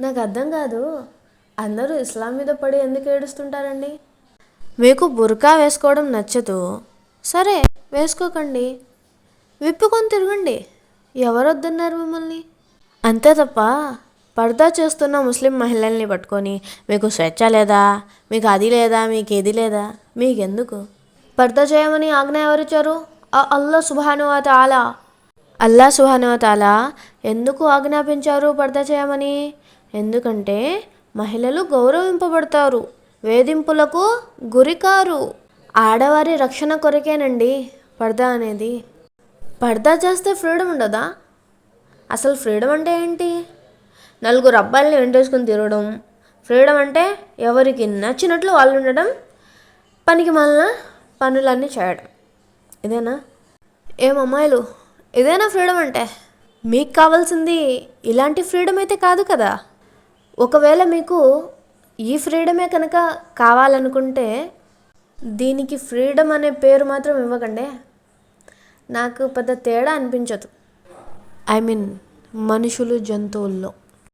నాకు అర్థం కాదు. అందరూ ఇస్లాం మీద పడి ఎందుకు ఏడుస్తుంటారండి? మీకు బుర్కా వేసుకోవడం నచ్చదు. సరే వేసుకోకండి. విప్పుకొని తిరగండి. ఎవరు వద్దన్నారు మిమ్మల్ని? అంతే తప్ప పర్దా చేస్తున్న ముస్లిం మహిళల్ని పట్టుకొని మీకు స్వేచ్ఛ లేదా? మీకు అది లేదా? మీకు ఇది లేదా? మీకెందుకు? పర్దా చేయమని ఆజ్ఞ ఎవరిచ్చారు? ఆ అల్లా సుభానువాత ఆలా అల్లా సుహానువతాల ఎందుకు ఆజ్ఞాపించారు పర్దా చేయమని? ఎందుకంటే మహిళలు గౌరవింపబడతారు వేధింపులకు గురికారు. ఆడవారి రక్షణ కొరకేనండి పర్దా అనేది. పర్దా చేస్తే ఫ్రీడమ్ ఉండదా? అసలు ఫ్రీడమ్ అంటే ఏంటి? నలుగురు అబ్బాయిల్ని వెంటేసుకుని తిరగడం ఫ్రీడమ్ అంటే ఎవరికి నచ్చినట్లు వాళ్ళు ఉండడం పనికి మాలిన పనులన్నీ చేయడం. ఇదేనా? ఏం అమ్మాయిలు ఇదేనా ఫ్రీడమ్ అంటే? మీకు కావాల్సింది ఇలాంటి ఫ్రీడమ్ అయితే కాదు కదా? ఒకవేళ మీకు ఈ ఫ్రీడమే కనుక కావాలనుకుంటే దీనికి ఫ్రీడమ్ అనే పేరు మాత్రం ఇవ్వకండి. నాకు పెద్ద తేడా అనిపించదు. ఐ మీన్ మనుషులు జంతువుల్లో.